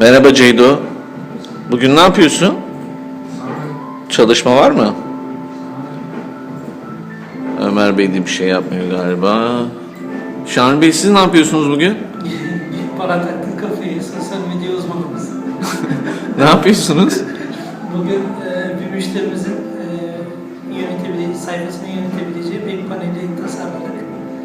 Merhaba Ceydo. Bugün ne yapıyorsun? Çalışma var mı? Ömer Bey de bir şey yapmıyor galiba. Şahin Bey siz ne yapıyorsunuz bugün? Bana taktın kafayı, sosyal medya uzmanımız. Ne yapıyorsunuz? Bugün e, bir müşterimizin e, yönetebileceği, sayfasını yönetebileceği bir paneli tasarladık.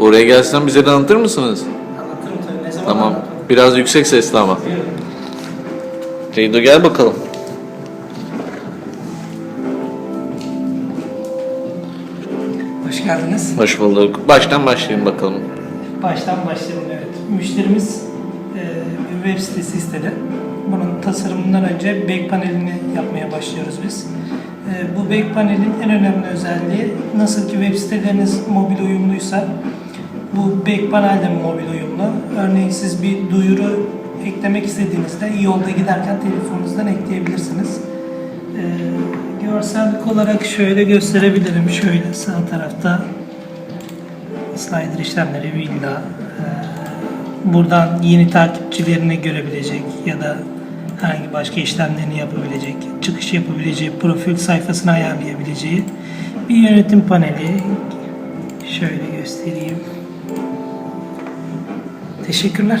Oraya gelsem bize de anlatır mısınız? Anlatırım tabii, ne zaman Tamam. anlatırım. Biraz yüksek sesli ama. Buyurun. Ceydo gel bakalım. Hoş geldiniz. Hoş bulduk. Baştan başlayayım bakalım. Baştan başlayalım evet. Müşterimiz e, bir web sitesi istedi. Bunun tasarımından önce back panelini yapmaya başlıyoruz biz. E, bu back panelin en önemli özelliği nasıl ki web siteleriniz mobil uyumluysa bu back panel de mobil uyumlu. Örneğin siz bir duyuru eklemek istediğinizde yolda giderken telefonunuzdan ekleyebilirsiniz. E, görsellik olarak şöyle gösterebilirim. Şöyle sağ tarafta slider işlemleri villa e, buradan yeni takipçilerini görebilecek ya da herhangi başka işlemlerini yapabilecek, çıkış yapabileceği, profil sayfasını ayarlayabileceği bir yönetim paneli. Şöyle göstereyim. Teşekkürler.